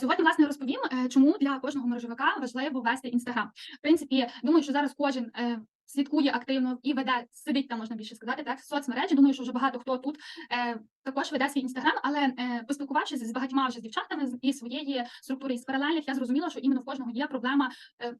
Сьогодні, власне, розповім, е, чому для кожного мережевика важливо вести інстаграм. В принципі, думаю, що зараз кожен е, слідкує активно і веде, сидить там, можна більше сказати, так, соцмережі. Думаю, що вже багато хто тут е, також веде свій інстаграм, але поспілкувавшись з багатьма вже з дівчатами з- і своєї структури із паралельних, я зрозуміла, що іменно в кожного є проблема,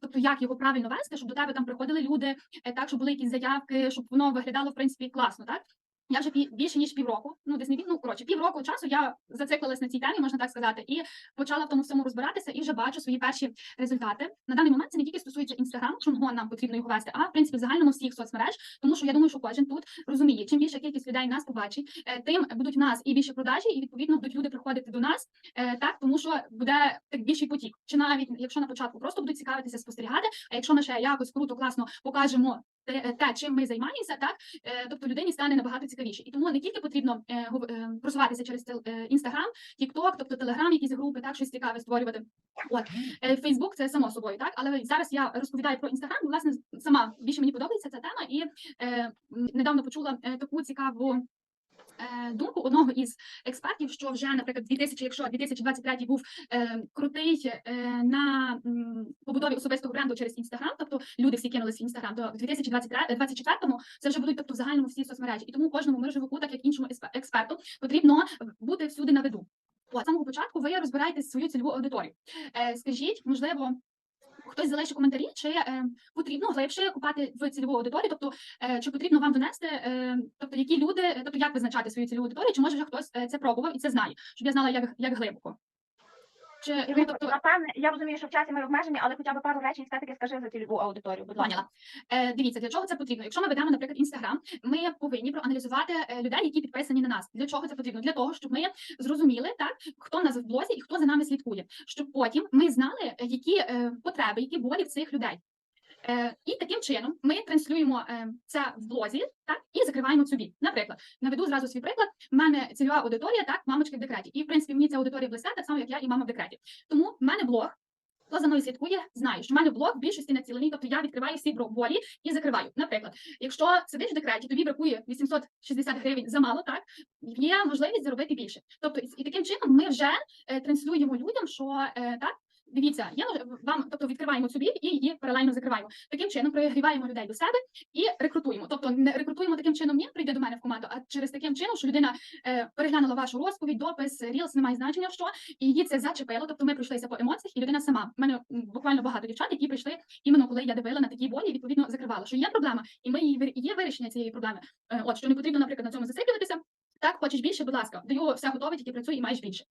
тобто як його правильно вести, щоб до тебе там приходили люди, так, щоб були якісь заявки, щоб воно виглядало в принципі класно, так. Я вже більше ніж півроку, ну десь не бі- ну коротше, півроку часу я зациклилась на цій темі, можна так сказати, і почала в тому всьому розбиратися і вже бачу свої перші результати. На даний момент це не тільки стосується інстаграм, чому нам потрібно його вести, а в принципі в загальному всіх соцмереж, тому що я думаю, що кожен тут розуміє, чим більша кількість людей нас побачить, е, тим будуть в нас і більше продажі, і відповідно будуть люди приходити до нас, е, так тому що буде так більший потік. Чи навіть якщо на початку просто будуть цікавитися, спостерігати, а якщо ми ще якось круто, класно покажемо. Те, те, чим ми займаємося, так е, тобто людині стане набагато цікавіше, і тому не тільки потрібно е, е, просуватися через інстаграм, тікток, тобто телеграм, якісь групи, так щось цікаве створювати. От Е, Фейсбук це само собою, так але зараз я розповідаю про інстаграм. Власне, сама більше мені подобається ця тема, і е, недавно почула е, таку цікаву. Е, Думку одного із експертів, що вже, наприклад, 2000, якщо 2023 був е, крутий е, на побудові особистого бренду через інстаграм, тобто люди всі кинулись в інстаграм, то в 2024 це вже будуть тобто в загальному всі соцмережі, і тому кожному мережевику, так як іншому експерту, потрібно бути всюди на виду. От, самого початку ви розбираєте свою цільову аудиторію. Скажіть, можливо, хтось залишив коментарі, чи е, потрібно глибше купати в цільову аудиторію, тобто е, чи потрібно вам донести, е, тобто які люди, е, тобто як визначати свою цільову аудиторію, чи може вже хтось е, це пробував і це знає, щоб я знала, як, як глибоко. Чи ну, Тобто, напевне, я розумію, що в часі ми обмежені, але хоча б пару речень все-таки скажи за цільову аудиторію, будь ласка. Е, дивіться, для чого це потрібно? Якщо ми ведемо, наприклад, інстаграм, ми повинні проаналізувати е, людей, які підписані на нас. Для чого це потрібно? Для того, щоб ми зрозуміли, так хто нас в блозі і хто за нами слідкує, щоб потім ми знали, е, які е, потреби, які болі в цих людей. Е, і таким чином ми транслюємо е, це в блозі, так і закриваємо біль. Наприклад, наведу зразу свій приклад. У мене цільова аудиторія, так, мамочки в декреті. І в принципі мені ця аудиторія близька, так само як я і мама в декреті. Тому в мене блог. Хто за мною слідкує, знає, що в мене блог в більшості націлений, тобто я відкриваю всі болі і закриваю. Наприклад, якщо сидиш в декреті, тобі бракує 860 гривень замало, так є можливість заробити більше. Тобто, і таким чином ми вже е, транслюємо людям, що е, так. Дивіться, я мож- вам тобто відкриваємо цю біль і її паралельно закриваємо. Таким чином прогріваємо людей до себе і рекрутуємо. Тобто не рекрутуємо таким чином, не прийде до мене в команду, а через таким чином, що людина е, переглянула вашу розповідь, допис, рілс, немає значення, що і її це зачепило. Тобто ми пройшлися по емоціях, і людина сама. У мене буквально багато дівчат, які прийшли іменно коли я дивила на такі болі, відповідно закривала, що є проблема, і ми її є вирішення цієї проблеми. Е, От що не потрібно, наприклад, на цьому зациклюватися. Так, хочеш більше, будь ласка, даю все готове, тільки працюй і маєш більше.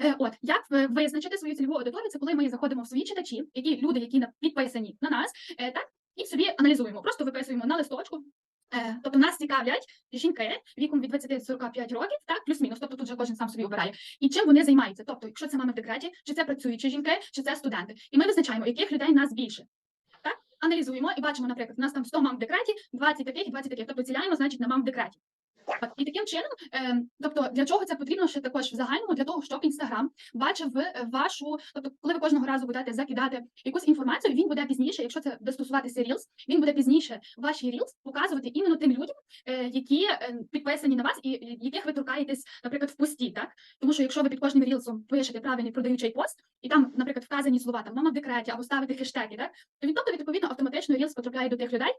Е, От як визначити свою цільову аудиторію, це коли ми заходимо в свої читачі, які люди, які підписані на нас, е, так і собі аналізуємо. Просто виписуємо на листочку. Е, Тобто нас цікавлять жінки віком від 20 до 45 років, так плюс-мінус. Тобто тут вже кожен сам собі обирає. І чим вони займаються? Тобто, якщо це мами в декреті, чи це працюючі жінки, чи це студенти. І ми визначаємо, яких людей нас більше. Так аналізуємо і бачимо, наприклад, у нас там 100 мам в декреті, 20 таких і 20 таких. Тобто ціляємо, значить, на мам в декреті. І таким чином, е, тобто для чого це потрібно ще також в загальному, для того, щоб інстаграм бачив е, вашу, тобто, коли ви кожного разу будете закидати якусь інформацію, він буде пізніше, якщо це буде стосуватися Reels, він буде пізніше ваші Reels показувати іменно тим людям, е, які е, підписані на вас і яких ви торкаєтесь, наприклад, в пості, так тому що якщо ви під кожним рілсом пишете правильний продаючий пост, і там, наприклад, вказані слова там мама в декреті або ставите хештеги, так то він тобто відповідно автоматично Reels потрапляє до тих людей.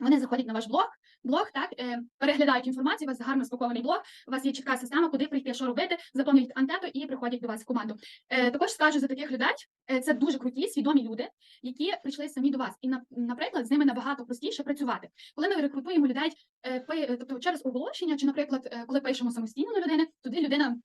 Вони заходять на ваш блог, блог, так е, переглядають інформацію. У вас гарно спакований блог. У вас є чітка система, куди прийти, що робити, заповнюють анкету і приходять до вас в команду. Е, також скажу за таких людей, е, це дуже круті, свідомі люди, які прийшли самі до вас. І на- наприклад, з ними набагато простіше працювати. Коли ми рекрутуємо людей, тобто через оголошення, чи, наприклад, коли пишемо самостійно на людини, туди людина,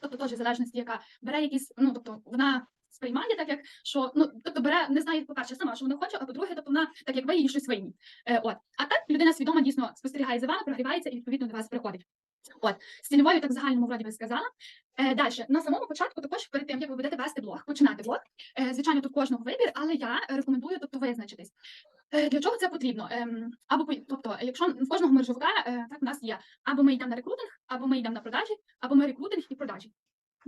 тобто теж залежності, яка бере якісь, ну тобто вона. Сприймає так, як що ну тобто бере, не знає, по-перше, сама, що вона хоче, а по-друге, тобто вона так як ви їй щось винні. Е, от. А так людина свідомо дійсно спостерігає за вами, прогрівається і відповідно до вас приходить. От з цільовою так загальному вроді би сказала. Е, далі на самому початку, також перед тим як ви будете вести блог, починати блог. Е, звичайно, тут кожного вибір, але я рекомендую тобто визначитись. Е, Для чого це потрібно? Ем, Або тобто, якщо в кожного мережовика е, так у нас є або ми йдемо на рекрутинг, або ми йдемо на продажі, або ми рекрутинг і продажі.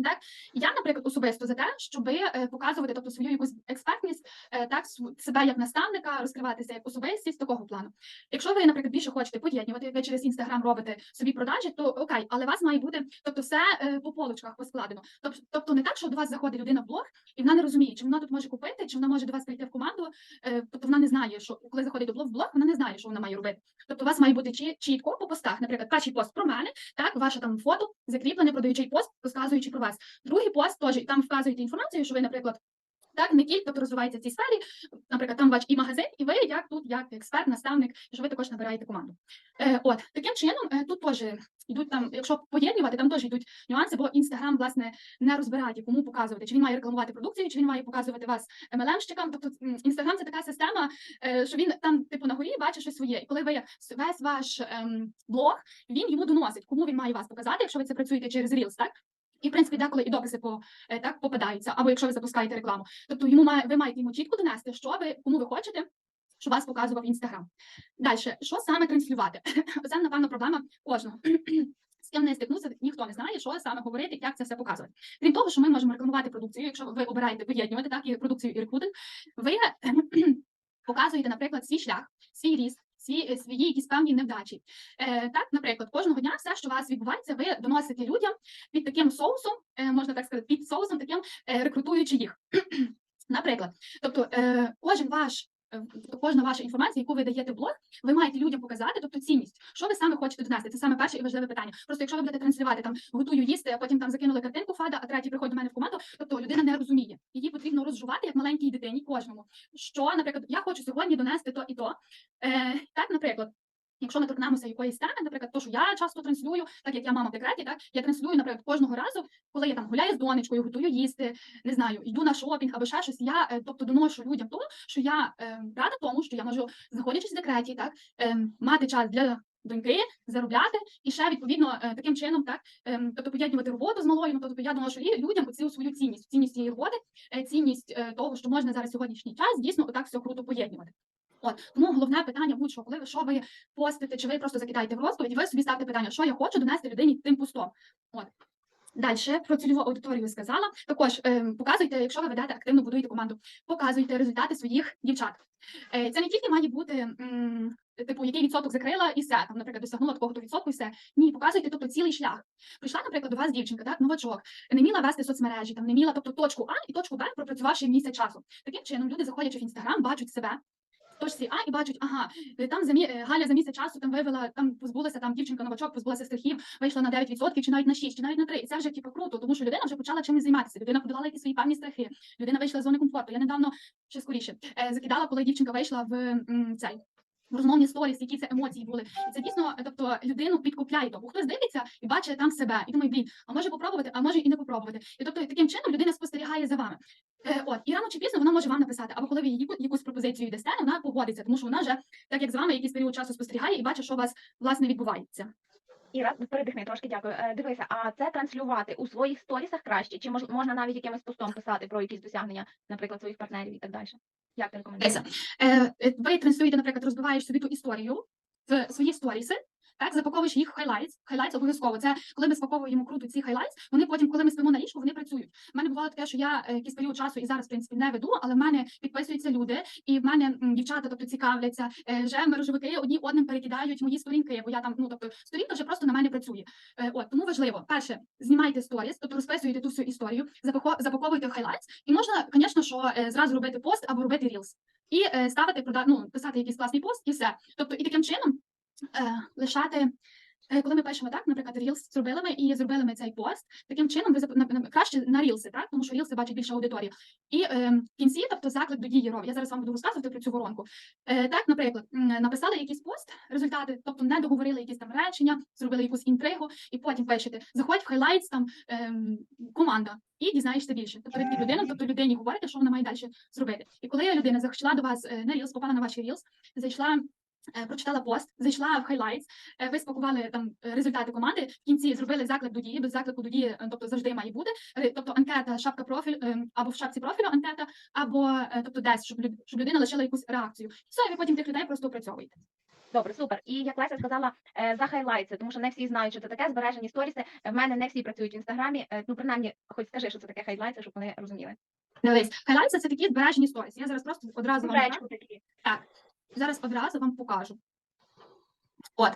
Так, я, наприклад, особисто за те, щоб показувати тобто свою якусь експертність, е, так себе як наставника, розкриватися як особистість такого плану. Якщо ви, наприклад, більше хочете поєднувати, ви через інстаграм робите собі продажі, то окей, але у вас має бути тобто все е, по полочках поскладено. Тобто, не так, що до вас заходить людина в блог, і вона не розуміє, чи вона тут може купити, чи вона може до вас прийти в команду. е, Тобто вона не знає, що коли заходить до блог в блог, вона не знає, що вона має робити. Тобто, у вас має бути чі- чітко по постах. Наприклад, перший пост про мене, так, ваше там фото закріплене, продаючий пост, розказуючи про вас. Другий пост теж там вказуєте інформацію, що ви, наприклад. Так, не тільки тобто розвивається в цій сфері, наприклад, там ваш і магазин, і ви як тут, як експерт, наставник, що ви також набираєте команду. Е, от таким чином, е, тут теж йдуть там, якщо поєднувати, там теж йдуть нюанси, бо інстаграм власне не розбирає, кому показувати, чи він має рекламувати продукцію, чи він має показувати вас MLM-щикам. Тобто інстаграм це така система, е, що він там, типу, на горі бачить щось своє. І коли ви весь ваш ем, блог, він йому доносить, кому він має вас показати, якщо ви це працюєте через Reels, так? І в принципі деколи і дописи по е, так попадаються, або якщо ви запускаєте рекламу. Тобто йому має ви маєте йому чітко донести, що ви кому ви хочете, щоб вас показував інстаграм. Далі, що саме транслювати? Це напевно проблема кожного. З ким не стикнувся, ніхто не знає, що саме говорити, як це все показувати. Крім того, що ми можемо рекламувати продукцію, якщо ви обираєте поєднувати так і продукцію і рекрутинг, ви показуєте, наприклад, свій шлях, свій ріст. Свої, е, свої якісь певні невдачі. Е, так, наприклад, кожного дня все, що у вас відбувається, ви доносите людям під таким соусом, е, можна так сказати, під соусом таким е, рекрутуючи їх. Наприклад, тобто е, кожен ваш. Е, Кожна ваша інформація, яку ви даєте в блог, ви маєте людям показати, тобто цінність, що ви саме хочете донести. Це саме перше і важливе питання. Просто якщо ви будете транслювати там готую їсти, а потім там закинули картинку фада, а третій приходить до мене в команду, тобто людина не розуміє. Її потрібно розжувати як маленькій дитині, кожному. Що, наприклад, я хочу сьогодні донести то і то. Е, так, наприклад. Якщо ми торкнемося якоїсь теми, наприклад, то, що я часто транслюю, так як я мама в декреті, так я транслюю, наприклад, кожного разу, коли я там гуляю з донечкою, готую їсти, не знаю, йду на шопінг або ще щось. Я е, тобто доношу людям то, що я е, рада тому, що я можу, знаходячись в декреті, так е, мати час для доньки, заробляти і ще відповідно е, таким чином, так е, тобто поєднувати роботу з малою. Ну, тобто я доношу людям оцю свою цінність, цінність цієї роботи, цінність того, що можна зараз сьогоднішній час дійсно отак все круто поєднувати. От тому головне питання будь-що, коли ви що ви постите, чи ви просто закидаєте в розповідь, ви собі ставте питання, що я хочу донести людині тим постом. От. Далі про цільову аудиторію сказала. Також е, показуйте, якщо ви ведете активно будуєте команду, показуйте результати своїх дівчат. Е, це не тільки має бути м, типу, який відсоток закрила і все, там, наприклад, досягнула такого то відсотку і все. Ні, показуйте, тобто цілий шлях. Прийшла, наприклад, до вас дівчинка, так, новачок, не вміла вести соцмережі, там не вміла, тобто точку А і точку Б пропрацювавши місяць часу. Таким чином люди, заходячи в інстаграм, бачать себе. Точці А і бачать, ага, е, там замі... е, Галя за місяць часу там вивела, там позбулася там дівчинка новачок, позбулася страхів, вийшла на 9%, чи навіть на 6, чи навіть на 3. І це вже типу круто, тому що людина вже почала чимось займатися. Людина подолала якісь свої певні страхи. Людина вийшла з зони комфорту. Я недавно ще скоріше е, закидала, коли дівчинка вийшла в цей. Розмовні сторіс, які це емоції були, і це дійсно, тобто людину підкупляє. того. хтось дивиться і бачить там себе, і думає, блін, а може попробувати, а може і не попробувати. І тобто таким чином людина спостерігає за вами. Е, от і рано чи пізно вона може вам написати, або коли ви її якусь пропозицію дасте, вона погодиться, тому що вона вже так як з вами якийсь період часу спостерігає і бачить, що у вас власне відбувається. Іра, передихни трошки, дякую. Е, Дивися, а це транслювати у своїх сторісах краще, чи можна навіть якимось постом писати про якісь досягнення, наприклад, своїх партнерів і так далі? Як ти рекомендуєш? Е, е, ви транслюєте, наприклад, розбиваєш собі ту історію в свої сторіси. Так, запаковуєш їх в хайлайтс. Хайлайтс обов'язково. Це коли ми спаковуємо круто ці хайлайтс, вони потім, коли ми спимо на ліжку, вони працюють. У мене бувало таке, що я е, якийсь період часу і зараз, в принципі, не веду, але в мене підписуються люди, і в мене дівчата, тобто цікавляться. Е, вже мережовики одні одним перекидають мої сторінки, бо я там, ну тобто, сторінка вже просто на мене працює. Е, от тому важливо, перше, знімайте сторіс, тобто розписуєте ту всю історію, запако- запаковуйте в хайлайтс, і можна, звісно, що зразу робити пост або робити рілс. І ставити ну, писати якийсь класний пост, і все. Тобто, і таким чином лишати. е, Коли ми пишемо так, наприклад, Reels зробили ми і зробили ми цей пост, таким чином ви краще на Reels, так, тому що Reels бачить більша аудиторія. І е, в кінці, тобто заклик до дії робить. Я зараз вам буду розказувати про цю воронку. Е, так, наприклад, написали якийсь пост, результати, тобто не договорили якісь там речення, зробили якусь інтригу, і потім пишете, заходь в highlights, там ем, команда, і дізнаєшся більше. Тобто від людини, тобто людині говорите, що вона має далі зробити. І коли людина зайшла до вас е, на Reels, попала на ваші Reels, зайшла. Е, Прочитала пост, зайшла в highlights, е, ви спакували там е, результати команди. В кінці зробили заклик до дії. Без заклику до дії, тобто завжди має бути. Тобто анкета, шапка профіль е, або в шапці профілю анкета, або тобто десь, щоб щоб людина лишила якусь реакцію. Все, і ви потім тих людей просто опрацьовуєте. Добре, супер. І як Леся сказала, за хайлайтси, тому що не всі знають, що це таке збережені сторіси. В мене не всі працюють в інстаграмі. Ну, принаймні, хоч скажи, що це таке хайлайтси, щоб вони розуміли. Дивись, хайлайтси це такі збережені сторіс. Я зараз просто одразу вам такі. Зараз одразу вам покажу. От.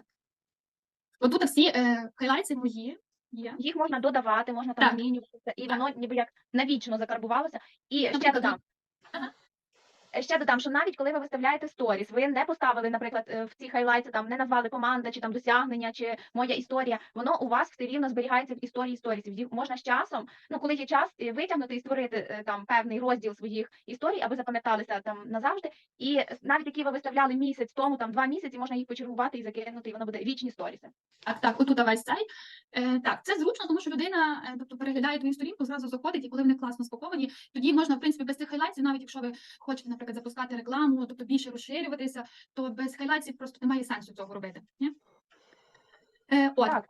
Отут тут всі е, хайлайтси мої є. Їх можна додавати, можна там Так. змінювати, і Так. воно ніби як навічно закарбувалося. І ще Наприклад, додам. Ага. Ще додам, що навіть коли ви виставляєте сторіс, ви не поставили, наприклад, е, в ці хайлайти, там не назвали команда, чи там досягнення, чи моя історія, воно у вас все рівно зберігається в історії сторісів. Можна з часом, ну коли є час, е, витягнути і створити е, там певний розділ своїх історій, аби запам'яталися там назавжди. І навіть які ви виставляли місяць тому, там два місяці, можна їх почергувати і закинути, і воно буде вічні сторіси. Так, так, отут весь цей. Е, так, це зручно, тому що людина тобто, переглядає твою сторінку, зразу заходить, і коли вони класно спаковані, тоді можна, в принципі, без цих хайлайтів, навіть якщо ви хочете, наприклад, запускати рекламу, тобто більше розширюватися, то без хайлайтів просто немає сенсу цього робити. Ні? Е, от, Так,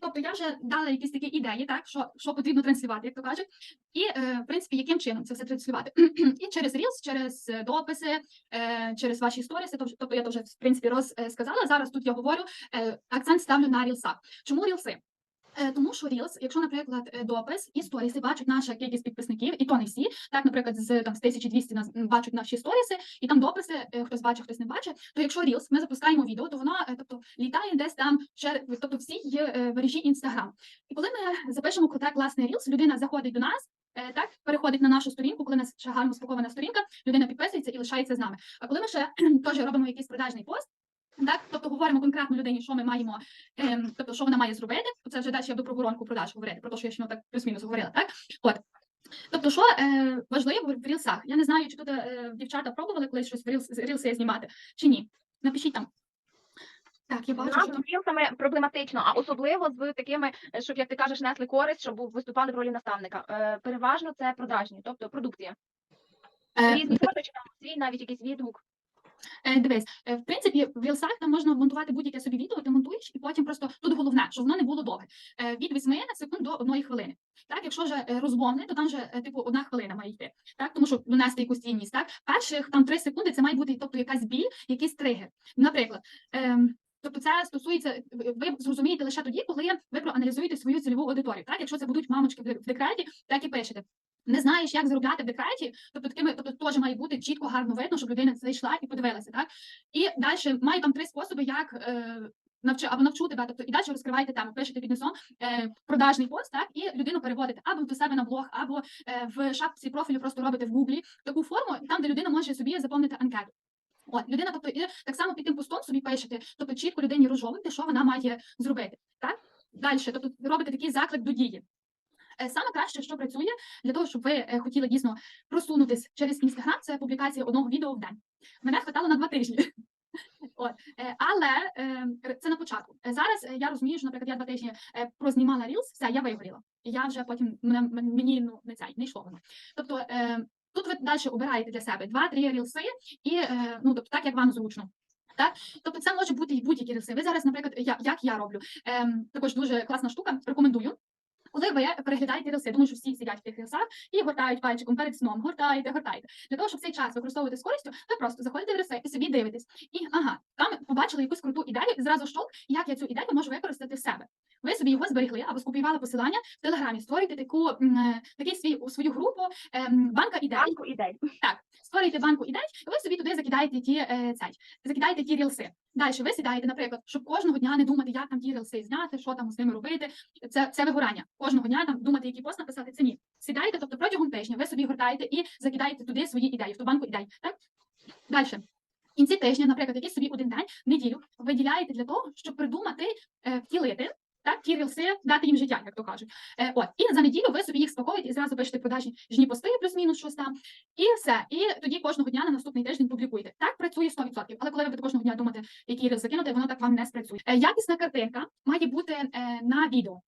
Тобто я вже дала якісь такі ідеї, так що, що потрібно транслювати, як то кажуть, і е, в принципі, яким чином це все транслювати. і через Reels, через е, дописи, е, через ваші сторіси. Тобто я то вже в принципі розсказала. Зараз тут я говорю, е, акцент ставлю на рілсах. Чому рілси? Е, Тому що Reels, якщо, наприклад, е, допис і сторіси бачать наша кількість підписників, і то не всі, так, наприклад, з там з 1200 нас бачать наші сторіси, і там дописи, е, хтось бачить, хтось не бачить, то якщо Reels, ми запускаємо відео, то воно е, тобто літає десь там чер... тобто всі є мережі Інстаграм. І коли ми запишемо круте класний Reels, людина заходить до нас. Так, переходить на нашу сторінку, коли у нас ще гарно спакована сторінка, людина підписується і лишається з нами. А коли ми ще теж робимо якийсь продажний пост, так, тобто говоримо конкретно людині, що ми маємо, ем, тобто що вона має зробити, це вже далі я буду про воронку продаж говорити, про те, що я ще ну, так плюс-мінус говорила, так? От. Тобто, що е, важливо в рілсах? Я не знаю, чи тут е, дівчата пробували колись щось в рілс, рілси знімати, чи ні. Напишіть там. Так, я бачу, що Нам там. з рілсами проблематично, а особливо з такими, щоб як ти кажеш, несли користь, щоб виступали в ролі наставника. Е, Переважно це продажні, тобто продукція. Е, Різні фото, чи там свій навіть якийсь відгук. Е, Дивись, е, в принципі, в рілсах там можна монтувати будь-яке собі відео, ти монтуєш, і потім просто тут головне, щоб воно не було довге. Е, Від 8 секунд до 1 хвилини. Так, якщо вже розмовне, то там вже типу одна хвилина має йти. Так, тому що донести якусь цінність. Так, перших там 3 секунди це має бути тобто якась біль, якийсь тригер. Наприклад. ем, Тобто це стосується, ви зрозумієте лише тоді, коли ви проаналізуєте свою цільову аудиторію. Так, якщо це будуть мамочки в декреті, так і пишете. Не знаєш, як заробляти в декреті, тобто такими, тобто теж має бути чітко, гарно видно, щоб людина зайшла і подивилася, так? І далі маю там три способи, як е, навчи або навчу тебе. Тобто і далі розкриваєте тему, пишете під низом е, продажний пост, так і людину переводите або до себе на блог, або е, в шапці профілю просто робите в гуглі таку форму, там, де людина може собі заповнити анкету. От людина, тобто, і так само під тим постом собі пишете, тобто чітко людині розжовуєте, що вона має зробити. Так далі, тобто робите такий заклик до дії. Е, Саме краще, що працює для того, щоб ви е, хотіли дійсно просунутись через інстаграм, це публікація одного відео в день. Мене хватало на два тижні. От, е, але це на початку. Зараз я розумію, що, наприклад, я два тижні прознімала Reels, все, я вигоріла. Я вже потім мені ну не цей, не йшло воно. Тобто тут ви далі обираєте для себе два-три рілси, і ну тобто так, як вам зручно. Так, тобто це може бути і будь-які рілси. Ви зараз, наприклад, я, як я роблю, ем, також дуже класна штука, рекомендую. Коли ви переглядаєте рілси, думаю, що всі сидять в тих рілсах і гортають пальчиком перед сном, гортаєте, гортаєте. Для того, щоб цей час використовувати з користю, ви просто заходите в рілси і собі дивитесь. І ага, там побачили якусь круту ідею, і зразу щолк, як я цю ідею можу використати в себе. Ви собі його зберегли або скопіювали посилання в телеграмі, створюєте таку е, такий свій у свою групу ем, банка ідей. Банку ідей. Так, створюєте банку ідей, і ви собі туди закидаєте ті е, цей, закидаєте ті рілси. Далі ви сідаєте, наприклад, щоб кожного дня не думати, як там ті рілси зняти, що там з ними робити. Це, це вигорання. Кожного дня там думати, який пост написати. Це ні. Сідаєте, тобто протягом тижня ви собі гортаєте і закидаєте туди свої ідеї, в ту банку ідей. Так? Далі. Кінці тижня, наприклад, якийсь собі один день, неділю виділяєте для того, щоб придумати, е, втілити. Так, ті рілси, дати їм життя, як то кажуть. Е, от, і за неділю ви собі їх спакуєте і зразу пишете продажні жні пости, плюс-мінус щось там. І все. І тоді кожного дня на наступний тиждень публікуєте. Так працює 100%. Але коли ви будете кожного дня думати, який різ закинути, воно так вам не спрацює. Е, якісна картинка має бути е, на відео.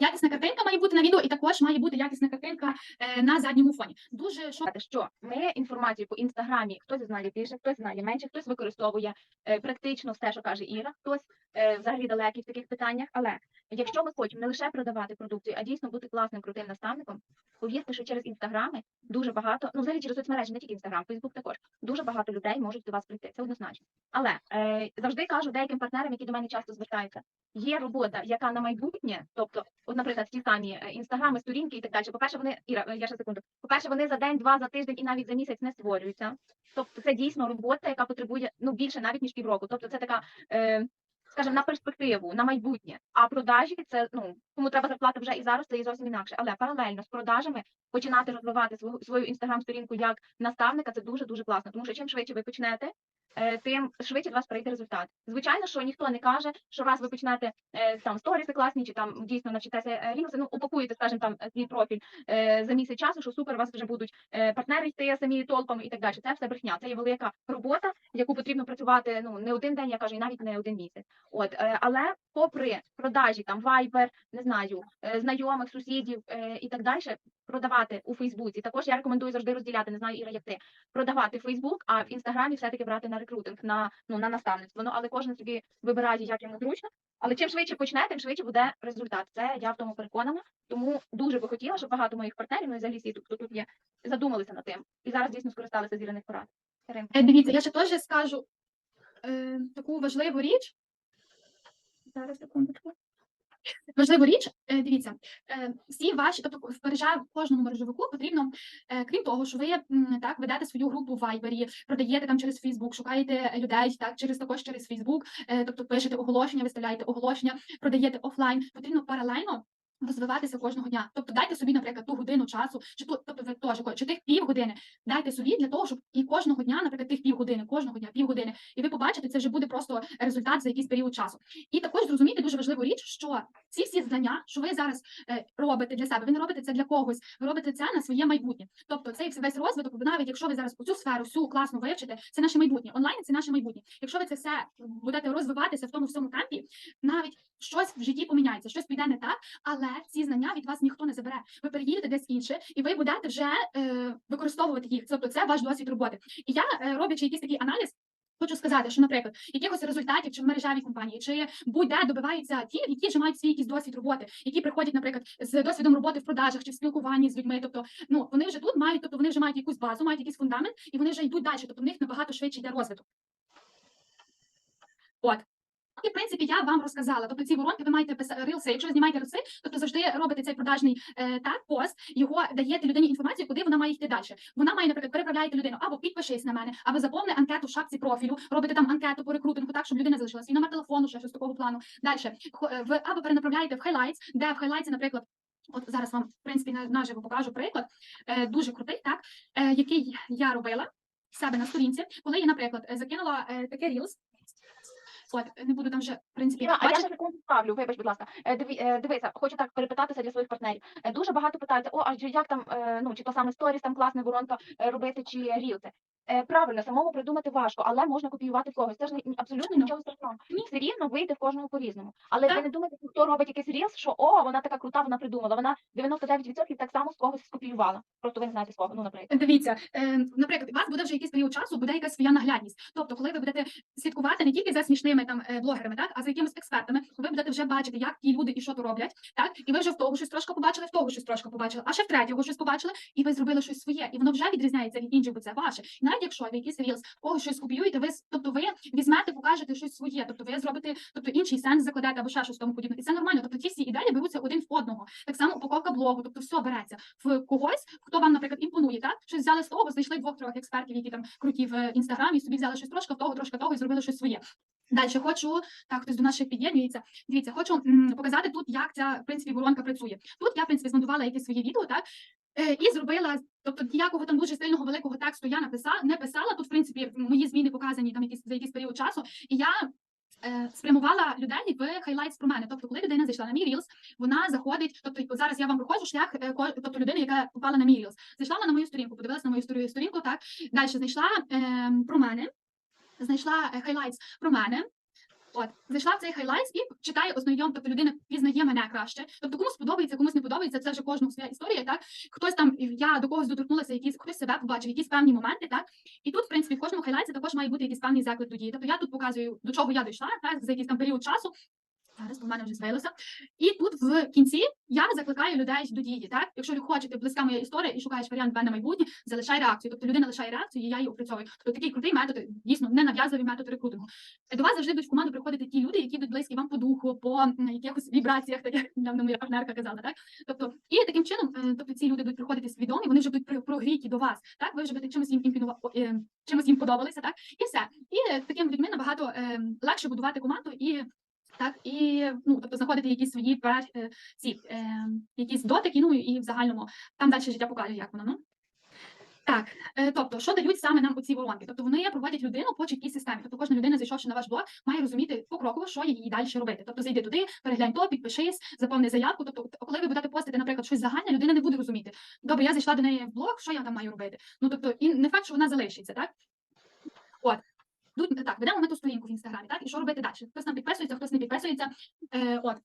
Якісна картинка має бути на відео, і також має бути якісна картинка е, на задньому фоні. Дуже що що ми інформацію по інстаграмі, хтось знає більше, хтось знає менше, хтось використовує е, практично все, що каже Іра, хтось е, взагалі далекі в таких питаннях. Але якщо ми хочемо не лише продавати продукцію, а дійсно бути класним крутим наставником, повірте, що через інстаграми дуже багато, ну взагалі через соцмережі, не тільки інстаграм, Фейсбук також дуже багато людей можуть до вас прийти. Це однозначно. Але е, завжди кажу деяким партнерам, які до мене часто звертаються, є робота, яка на майбутнє, тобто, от, наприклад, ті самі е, інстаграми, сторінки і так далі. По-перше, вони Іра, е, я ще секунду. По-перше, вони за день, два, за тиждень і навіть за місяць не створюються. Тобто, це дійсно робота, яка потребує ну більше навіть ніж півроку. Тобто, це така. Е, Скажімо, на перспективу, на майбутнє. А продажі це ну кому треба зарплата вже і зараз, це і зовсім інакше. Але паралельно з продажами починати розвивати свою свою інстаграм-сторінку як наставника це дуже дуже класно. Тому що чим швидше ви почнете, тим швидше до вас прийде результат. Звичайно, що ніхто не каже, що раз ви почнете е, там сторіси класні, чи там дійсно навчитеся е, ну упакуєте, скажімо, там е, свій профіль е, за місяць часу, що супер, у вас вже будуть е, партнери йти самі толком і так далі. Це все брехня. Це є велика робота, яку потрібно працювати ну не один день, я кажу, і навіть не один місяць. От е, але попри продажі там Viber, не знаю, е, знайомих, сусідів е, і так далі, продавати у Фейсбуці. Також я рекомендую завжди розділяти, не знаю, Іра, як ти, продавати Фейсбук, а в інстаграмі все-таки брати на рекрутинг, на ну на наставництво. Ну але кожен собі вибирає, як йому зручно. Але чим швидше почне, тим швидше буде результат. Це я в тому переконана. Тому дуже би хотіла, щоб багато моїх партнерів, ну і взагалі всі, хто тут є, задумалися над тим і зараз дійсно скористалися з іриних порад. Е, Дивіться, я ще теж скажу е, таку важливу річ. Зараз секундочку. Важливу річ, е, дивіться, е, всі ваші, тобто в кожному мережовику потрібно, е, крім того, що ви так ведете свою групу в Вайбері, продаєте там через Фейсбук, шукаєте людей, так через також через Фейсбук, тобто пишете оголошення, виставляєте оголошення, продаєте офлайн. Потрібно паралельно. Розвиватися кожного дня, тобто дайте собі, наприклад, ту годину часу, чи ту, тобто ви теж чи тих півгодини, дайте собі для того, щоб і кожного дня, наприклад, тих півгодини, кожного дня півгодини, і ви побачите, це вже буде просто результат за якийсь період часу. І також зрозуміти дуже важливу річ, що ці всі знання, що ви зараз е, робите для себе, ви не робите це для когось, ви робите це на своє майбутнє. Тобто цей весь розвиток, навіть якщо ви зараз цю сферу всю класно вивчите, це наше майбутнє. Онлайн це наше майбутнє. Якщо ви це все будете розвиватися в тому всьому темпі, навіть щось в житті поміняється, щось піде не так, але ці знання від вас ніхто не забере. Ви переїдете десь інше, і ви будете вже е, використовувати їх. Тобто це ваш досвід роботи. І я, е, роблячи якийсь такий аналіз. Хочу сказати, що, наприклад, якихось результатів чи в мережевій компанії, чи будь-де добиваються ті, які вже мають свій якийсь досвід роботи, які приходять, наприклад, з досвідом роботи в продажах чи в спілкуванні з людьми. Тобто, ну вони вже тут мають, тобто вони вже мають якусь базу, мають якийсь фундамент, і вони вже йдуть далі. Тобто в них набагато швидше йде розвиток. От. І, в принципі, я вам розказала. Тобто ці воронки ви маєте писати рилси. Якщо знімаєте рилси, тобто завжди робите цей продажний е, так, пост, його даєте людині інформацію, куди вона має йти далі. Вона має, наприклад, переправляєте людину або підпишись на мене, або заповни анкету в шапці профілю, робите там анкету по рекрутингу, так, щоб людина залишила свій номер телефону, ще щось такого плану. Далі ви або перенаправляєте в highlights, де в highlights, наприклад. От зараз вам, в принципі, наживо покажу приклад, е, дуже крутий, так, е, який я робила в себе на сторінці, коли я, наприклад, е, закинула е, таке Reels, От, не буду там вже, в принципі, Іра, а я секунду ставлю, вибач, будь ласка. Е, Диві, е, дивися, хочу так перепитатися для своїх партнерів. Е, Дуже багато питаються, о, а як там, е, ну, чи то саме сторіс, там класне воронка е, робити, чи рілси. Е, Правильно, самому придумати важко, але можна копіювати в когось. Це ж не- абсолютно нічого страшного. Все рівно вийде в кожного по-різному. Але ви Так. не думайте, хто робить якийсь рілс, що о, вона така крута, вона придумала. Вона 99% так само з когось скопіювала. Просто ви не знаєте з кого, ну, наприклад. Дивіться, е, наприклад, у вас буде вже якийсь період часу, буде якась своя наглядність. Тобто, коли ви будете слідкувати не тільки за смішними там е, блогерами, так а за якимись експертами, ви будете вже бачити, як ті люди і що то роблять, так і ви вже в того щось трошки побачили, в того щось трошки побачили, а ще в третього щось побачили, і ви зробили щось своє, і воно вже відрізняється від інших, бо це ваше. І навіть якщо ви якийсь рілс, когось щось копіюєте, ви тобто ви візьмете, покажете щось своє, тобто ви зробите, тобто інший сенс закладете або ще щось тому подібне. І це нормально. Тобто ті всі ідеї беруться один в одного. Так само упаковка блогу, тобто все береться в когось, хто вам, наприклад, імпонує, так? Щось взяли з того, знайшли двох-трьох експертів, які там круті в інстаграмі, собі взяли щось трошки, в того, трошки того і зробили щось своє. Далі хочу, так, хтось до наших під'єднується. Дивіться, хочу м, показати тут, як ця, в принципі, воронка працює. Тут я, в принципі, змонтувала якесь своє відео, так, і зробила, тобто ніякого там дуже сильного великого тексту я написала, не писала. Тут, в принципі, мої зміни показані там якісь за якийсь період часу. І я е, спрямувала людей в highlights про мене. Тобто, коли людина зайшла на мій Reels, вона заходить. Тобто, зараз я вам проходжу шлях, е, ко- тобто людини, яка попала на мій Reels. Зайшла вона на мою сторінку, подивилася на мою сторі- сторінку, так далі знайшла е, про мене, знайшла е, highlights про мене. От зайшла в цей хайлайт і читає ознайом, тобто людина пізнає мене краще. Тобто комусь сподобається, комусь не подобається. Це вже кожного своя історія. Так хтось там я до когось доторкнулася, якісь хтось себе побачив, якісь певні моменти. Так і тут, в принципі, в кожному хайлайті також має бути якийсь певний заклик до дії. Тобто я тут показую до чого я дійшла, так за якийсь там період часу. Зараз у мене вже звилося. І тут в кінці я закликаю людей до дії. Так, якщо ви хочете близька моя історія і шукаєш варіант «Б» на майбутнє, залишай реакцію. Тобто людина лишає реакцію, і я її опрацьовую. Тобто такий крутий метод, дійсно ненав'язливий метод рекрутингу. До вас завжди будуть в команду приходити ті люди, які будуть близькі вам по духу, по якихось вібраціях, так як недавно моя партнерка казала. Так, тобто, і таким чином, тобто ці люди будуть приходити свідомі, вони вже будуть прогріті до вас. Так, ви вже будете чимось їм імпінува- е, чимось їм подобалися, так і все. І таким людьми набагато е, легше будувати команду і. Так, і ну, тобто знаходити якісь свої пер, е, ці, е, якісь дотики, ну і в загальному там далі життя покаже, як воно. Ну. Так, е, тобто, що дають саме нам оці воронки? Тобто вони проводять людину по чіткій системі. Тобто кожна людина, зайшовши на ваш блог, має розуміти покроково, що їй далі робити. Тобто зайди туди, переглянь то, підпишись, заповни заявку. Тобто, коли ви будете постити, наприклад, щось загальне, людина не буде розуміти. Добре, я зайшла до неї в блог, що я там маю робити? Ну тобто, і не факт, що вона залишиться, так? От. Тут так, ведемо ми ту сторінку в інстаграмі, так? І що робити далі? Хтось там підписується, хтось не підписується. Е, от.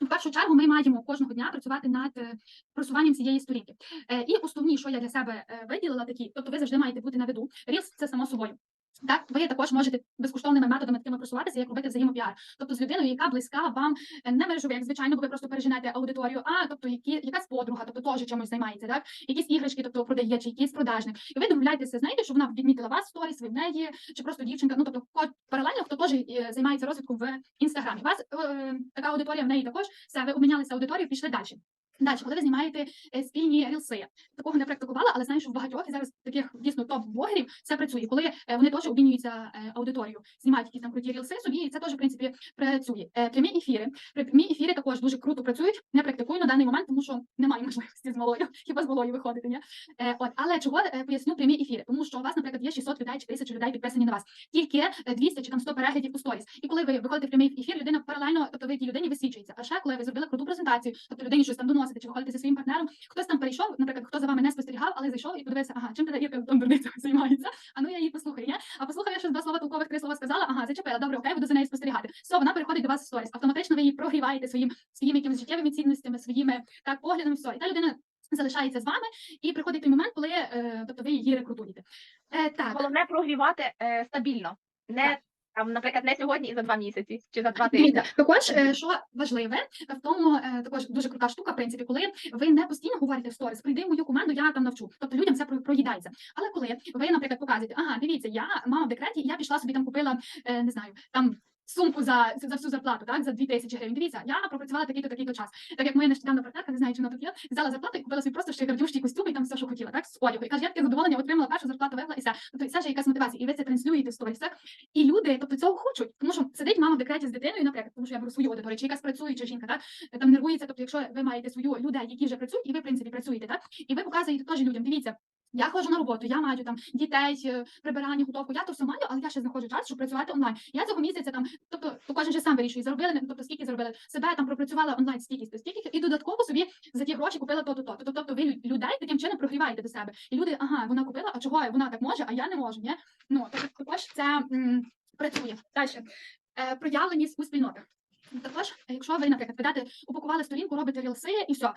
В першу чергу ми маємо кожного дня працювати над е, просуванням цієї сторінки. Е, і основні, що я для себе е, виділила, такі, тобто ви завжди маєте бути на виду. Ріс – це само собою. Так, ви також можете безкоштовними методами такими просуватися, як робити взаємопіар. Тобто з людиною, яка близька вам е, не мережово, як звичайно, бо ви просто переженете аудиторію, а тобто які, якась подруга, тобто теж чимось займається, так? Якісь іграшки, тобто продає, чи якийсь продажник. І ви домовляєтеся, знаєте, що вона відмітила вас в сторіс, ви в неї, чи просто дівчинка, ну тобто паралельно, хто теж е, займається розвитком в інстаграмі. У вас е, така аудиторія в неї також, все, ви обмінялися аудиторією, пішли далі. Далі, коли ви знімаєте е, спільні рілси, такого не практикувала, але знаю, що в багатьох зараз таких дійсно топ-блогерів це працює, коли е, вони теж обмінюються е, аудиторією, знімають якісь там круті рілси собі, і це теж в принципі працює. Прямі ефіри. Прямі ефіри також дуже круто працюють. Не практикую на даний момент, тому що немає можливості з малою, хіба з малою виходити. Ні? От, але чого поясню прямі ефіри? Тому що у вас, наприклад, є 600 людей чи 1000 людей підписані на вас, тільки е, 200 чи там 100 переглядів у сторіс. І коли ви виходите в прямий ефір, людина паралельно, тобто ви тій людині висвічується. А ще коли ви зробили круту презентацію, тобто людині щось там доносите, чи виходите зі своїм партнером, хтось там перейшов, наприклад, хто за вами не спостерігав, але зайшов і подивився, ага, чим Ірка там дурницею займається. А ну я її послухаю. Ні? А послухав я щось два слова толкових, три слова сказала, ага, зачепила, добре, окей, буду за нею спостерігати. Все, вона переходить до вас в сторіс. Автоматично ви її прогріваєте своїм своїми якимись життєвими цінностями, своїми так поглядами. Все, і та людина. Залишається з вами і приходить той момент, коли е, тобто ви її рекрутуєте. Е, так, Головне прогрівати е, стабільно, не там, наприклад, не сьогодні і за два місяці чи за два тижні. Також е, що важливе в тому, е, також дуже крута штука, в принципі, коли ви не постійно говорите в сторіс, прийди в мою команду, я там навчу. Тобто людям це про- проїдається. Але коли ви, наприклад, показуєте, ага, дивіться, я мама в декреті, я пішла собі там купила, е, не знаю, там. Сумку за, за всю зарплату, так, за 2000 гривень. Дивіться, я пропрацювала такий-то, такий-то час. Так як моя нещодавна партнерка, не знаю, чи вона тут є, взяла зарплату і купила собі просто ще гардюшки, костюми і там все, що хотіла, так, з одягу. І каже, я таке задоволення отримала першу зарплату вивела і все. Тобто це ж якась мотивація, і ви це транслюєте в сторіс, так? І люди, тобто цього хочуть, тому що сидить мама в декреті з дитиною, наприклад, тому що я беру свою аудиторію, чи якась працююча жінка, так, там нервується. Тобто, якщо ви маєте свою людей, які вже працюють, і ви, в принципі, працюєте, так, і ви показуєте теж людям, дивіться. Я ходжу на роботу, я маю там дітей, е, прибирання, готовку. Я то все маю, але я ще знаходжу час, щоб працювати онлайн. Я цього місяця там, тобто, то кожен же сам вирішує, заробили, тобто скільки заробили себе там пропрацювала онлайн стільки, то стільки, і додатково собі за ті гроші купила то, то, то. Тобто, тобто ви людей таким чином прогріваєте до себе. І люди, ага, вона купила, а чого вона так може, а я не можу. Ні? Ну тобто, також це м, працює. Далі е, проявленість у спільнотах. Також, якщо ви, наприклад, ведете, упакували сторінку, робите рілси і все.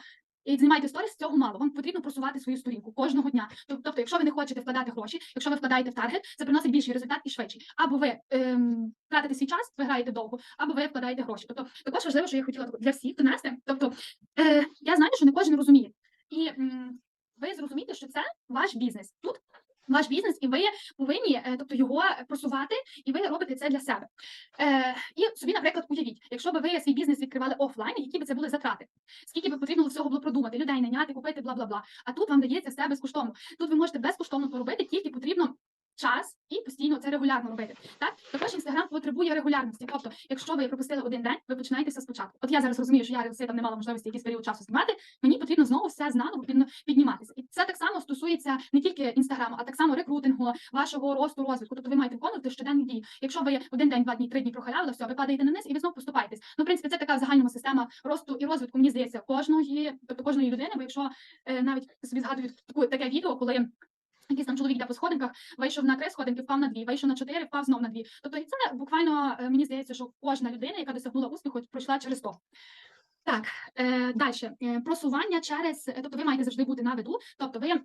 І знімаєте сторіс, цього мало. Вам потрібно просувати свою сторінку кожного дня. Тобто, якщо ви не хочете вкладати гроші, якщо ви вкладаєте в таргет, це приносить більший результат і швидший. Або ви ем, тратите свій час, ви граєте довго, або ви вкладаєте гроші. Тобто, також важливо, що я хотіла для всіх донести. Тобто, е, я знаю, що не кожен розуміє. І м, ви зрозумієте, що це ваш бізнес. Тут ваш бізнес, і ви повинні е, тобто, його просувати, і ви робите це для себе. Е, і собі, наприклад, уявіть, якщо б ви свій бізнес відкривали офлайн, які б це були затрати, скільки б потрібно всього було продумати, людей найняти, купити, бла бла бла. А тут вам дається все безкоштовно. Тут ви можете безкоштовно поробити, тільки потрібно. Час і постійно це регулярно робити. Так також інстаграм потребує регулярності. Тобто, якщо ви пропустили один день, ви починаєте все спочатку. От я зараз розумію, що я рілси там не мала можливості якийсь період часу знімати. Мені потрібно знову все знаново підніматися. І це так само стосується не тільки інстаграму, а так само рекрутингу, вашого росту, розвитку. Тобто ви маєте виконувати щоденні дії. Якщо ви один день, два дні, три дні прохалявили, все, ви падаєте на низ і ви знову поступаєтесь. Ну, в принципі, це така в загальному система росту і розвитку. Мені здається, кожної, тобто кожної людини. Бо якщо е, навіть собі згадую таку таке відео, коли. Якийсь там чоловік йде по сходинках, вийшов на три сходинки, впав на дві, вийшов на чотири, впав знов на дві. Тобто, і це буквально е, мені здається, що кожна людина, яка досягнула успіху, пройшла через то. Так, е, далі е, просування через, е, тобто ви маєте завжди бути на виду, тобто ви.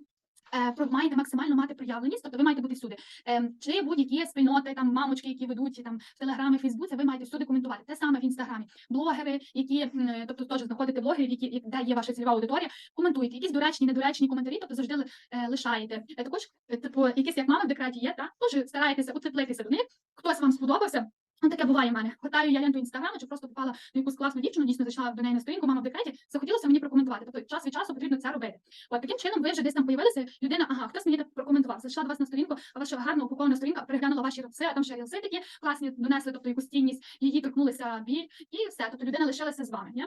Е, Маєте максимально мати проявленість, тобто ви маєте бути всюди. Ем, Чи будь-які спільноти, там мамочки, які ведуть там в телеграмі, Фейсбуці, ви маєте всюди коментувати. Те саме в інстаграмі. Блогери, які е, тобто теж знаходите блогерів, які де є ваша цільова аудиторія, коментуйте якісь доречні, недоречні коментарі, тобто завжди е, лишаєте. Е, Також, е, типу, якісь як мама в декреті є, та теж стараєтеся уцеплитися до них. Хтось вам сподобався. Ну, таке буває в мене. Гортаю я ленту інстаграму, чи просто попала в якусь класну дівчину, дійсно зайшла до неї на сторінку, мама в декреті, захотілося мені прокоментувати. Тобто час від часу потрібно це робити. От таким чином ви вже десь там появилися, людина, ага, хтось мені так прокоментував. Зайшла до вас на сторінку, а ваша гарно упакована сторінка, переглянула ваші рецепти, а там ще рілси такі класні донесли, тобто якусь цінність, її торкнулися біль, і все. Тобто людина лишилася з вами. Ні?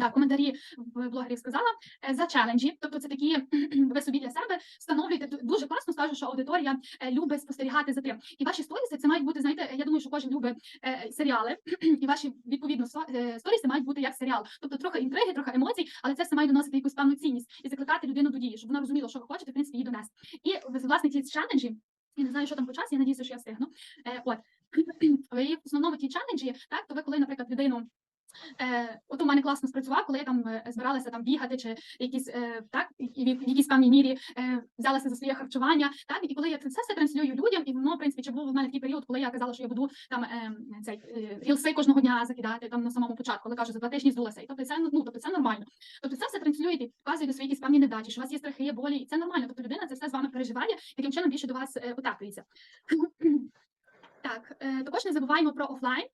Так, коментарі в блогерів сказала Е, за челенджі, тобто це такі ви собі для себе встановлюєте дуже класно. Скажу, що аудиторія е, любить спостерігати за тим. І ваші сторіси це мають бути, знаєте, я думаю, що кожен любить е, серіали, і ваші відповідно сторіси мають бути як серіал. Тобто трохи інтриги, трохи емоцій, але це все має доносити якусь певну цінність і закликати людину до дії, щоб вона розуміла, що ви хочете, в принципі, її донести. І власне ці челенджі. Я не знаю, що там по часу, я надіюся, що я встигну. От ви в основному ті челенджі, так то ви коли, наприклад, людину. Е, от у мене класно спрацював, коли я там е, збиралася там бігати, чи якісь е, так і в, якійсь певній мірі е, взялася за своє харчування. Так і коли я це все транслюю людям, і воно в принципі чи був у мене такий період, коли я казала, що я буду там е, цей е, рілси кожного дня закидати там на самому початку, коли кажу за два тижні здулася. І тобто це ну тобто це нормально. Тобто це все транслюєте, показуєте свої якісь певні недачі, що у вас є страхи, болі, і це нормально. Тобто людина це все з вами переживає, таким чином більше до вас е, отаплюється. Так, також не забуваємо про офлайн.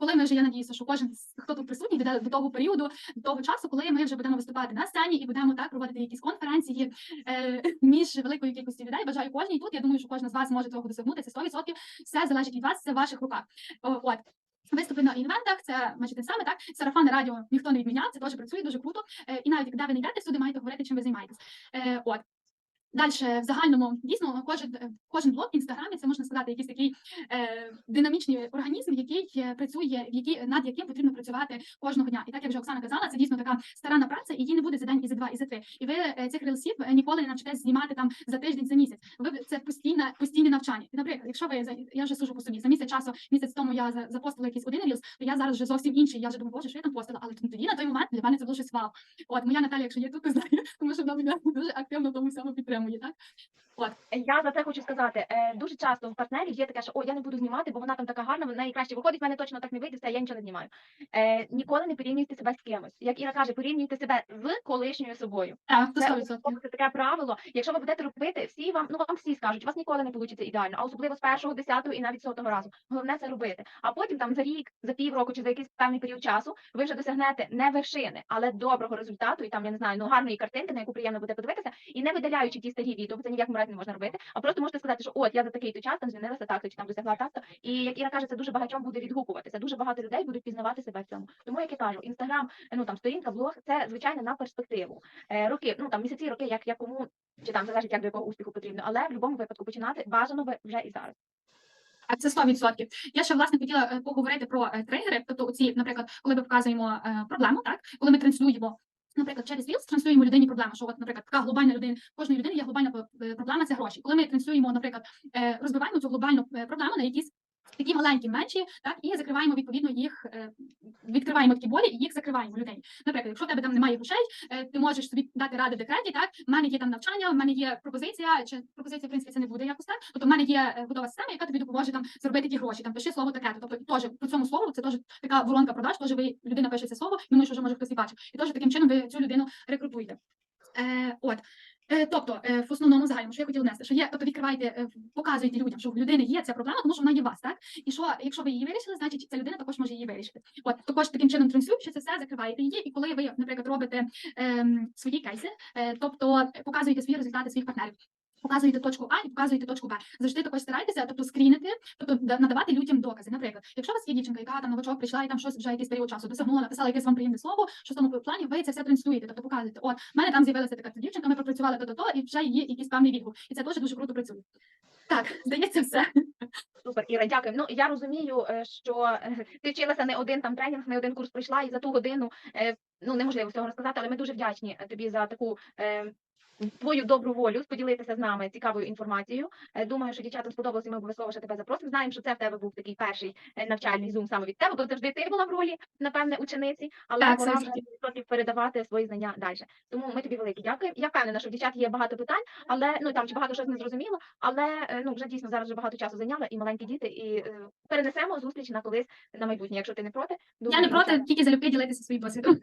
Коли ми вже я надіюся, що кожен хто тут присутній дійде до того періоду, до того часу, коли ми вже будемо виступати на сцені і будемо так проводити якісь конференції е, між великою кількістю людей. Бажаю кожній тут. Я думаю, що кожен з вас може цього досягнути. Це 100%. Все залежить від вас, це в ваших руках. От. Виступи на інвентах, це майже те саме, так сарафани радіо ніхто не відміняв, це теж працює дуже круто. Е, і навіть де ви не йдете, всюди маєте говорити, чим ви займаєтесь. Е, от Далі в загальному дійсно кожен кожен блог в інстаграмі це можна сказати якийсь такий е, динамічний організм, який е, працює, який над яким потрібно працювати кожного дня. І так як вже Оксана казала, це дійсно така старанна праця, і її не буде за день, і за два, і за три. І ви е, цих релсів е, ніколи не навчитесь знімати там за тиждень, за місяць. Ви це постійне постійне навчання. Наприклад, якщо ви я вже сужу по собі за місяць часу, місяць тому я за- запостила якийсь один рілс, то я зараз вже зовсім інший. Я вже думаю, боже, що я там постила, але тоді на той момент для мене це було щось вау. От моя Наталя, якщо є тут, то знає, тому що вона мене дуже активно тому всьому підтримує. Так Я за це хочу сказати. е, Дуже часто в партнерів є таке, що о, я не буду знімати, бо вона там така гарна, вона краще виходить, в мене точно так не вийде, все, я нічого не знімаю. Е, ніколи не порівнюйте себе з кимось. Як Іра каже, порівнюйте себе з колишньою собою. так, це Це 100%. це таке правило. Якщо ви будете робити, всі вам, ну вам всі скажуть, у вас ніколи не вийде ідеально, а особливо з першого, десятого і навіть сотого разу. Головне це робити. А потім там за рік, за півроку чи за якийсь певний період часу ви вже досягнете не вершини, але доброго результату, і там я не знаю, ну гарної картинки, на яку приємно буде подивитися, і не видаляючи ті старі відео, бо це ні в разі не можна робити. А просто можете сказати, що от я за такий то час там змінилася так, чи там досягла так. І як Іра каже, це дуже багатьом буде відгукуватися. Дуже багато людей будуть пізнавати себе в цьому. Тому як я кажу, інстаграм, ну там сторінка, блог, це звичайно на перспективу. Е, роки, ну там місяці, роки, як, як кому чи там залежить, як до якого успіху потрібно, але в будь-якому випадку починати бажано вже і зараз. Так, це 100%. Я ще власне хотіла е, поговорити про е, тригери, тобто оці, наприклад, коли ми показуємо е, проблему, так коли ми транслюємо. Наприклад, через Reels транслюємо людині проблему, що от, наприклад, така глобальна людина, кожної людини є глобальна е, проблема це гроші. Коли ми транслюємо, наприклад, е, розбиваємо цю глобальну е, проблему на якісь такі маленькі, менші, так і закриваємо відповідно їх, е, відкриваємо такі болі і їх закриваємо людей. Наприклад, якщо в тебе там немає грошей, е, ти можеш собі дати ради в декреті. Так, в мене є там навчання, в мене є пропозиція, чи пропозиція, в принципі, це не буде якось так. Тобто, в мене є е, готова система, яка тобі допоможе там зробити ті гроші. Там пиши слово таке. Тобто, теж по цьому слову це теж така воронка продаж. Теж ви людина пише це слово, думаю, що вже може хтось і бачив. І теж таким чином ви цю людину рекрутуєте. Е, от. Е, Тобто, е, в основному загальному, що я хотіла нести, що є, тобто відкривайте, е, показуєте людям, що в людини є ця проблема, тому що вона є у вас, так? І що, якщо ви її вирішили, значить ця людина також може її вирішити. От також таким чином транслюючи це все, закриваєте її. І коли ви, наприклад, робите ем, свої кейси, е, тобто показуєте свої результати своїх партнерів. Показуєте точку А і показуєте точку Б. Завжди також старайтеся, тобто скрінити, тобто надавати людям докази. Наприклад, якщо у вас є дівчинка, яка там новачок прийшла і там щось вже якийсь період часу досягнула, написала якесь вам приємне слово, що в тому плані ви це все транслюєте, тобто показуєте, от в мене там з'явилася така дівчинка, ми пропрацювали то то то і вже є якийсь певний відгук. І це теж дуже круто працює. Так, здається, все. Супер, Іра, дякую. Ну я розумію, е, що е, ти вчилася не один там тренінг, не один курс пройшла, і за ту годину е, ну неможливо всього розказати, але ми дуже вдячні тобі за таку. Твою добру волю, поділитися з нами цікавою інформацією. Е, Думаю, що дівчатам сподобалося, і ми обов'язково ще тебе запросимо. Знаємо, що це в тебе був такий перший е, навчальний зум саме від тебе, бо завжди ти була в ролі, напевне, учениці, але Так, пора вже передавати свої знання далі. Тому ми тобі велике дякуємо. Я впевнена, що в дівчат є багато питань, але ну там чи багато щось не зрозуміло, але е, ну вже дійсно зараз вже багато часу зайняла і маленькі діти, і е, перенесемо зустріч на колись на майбутнє, якщо ти не проти. Я не проти, дівчата. тільки залюбки ділитися своїм досвідом.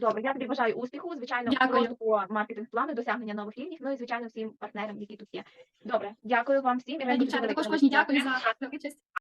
Добре, я тобі бажаю успіху, звичайно, розвитку маркетинг-плану, досягнення нових рівнів, ну і звичайно всім партнерам, які тут є. Добре, дякую вам всім. Дівчата, також дякую. дякую за участь.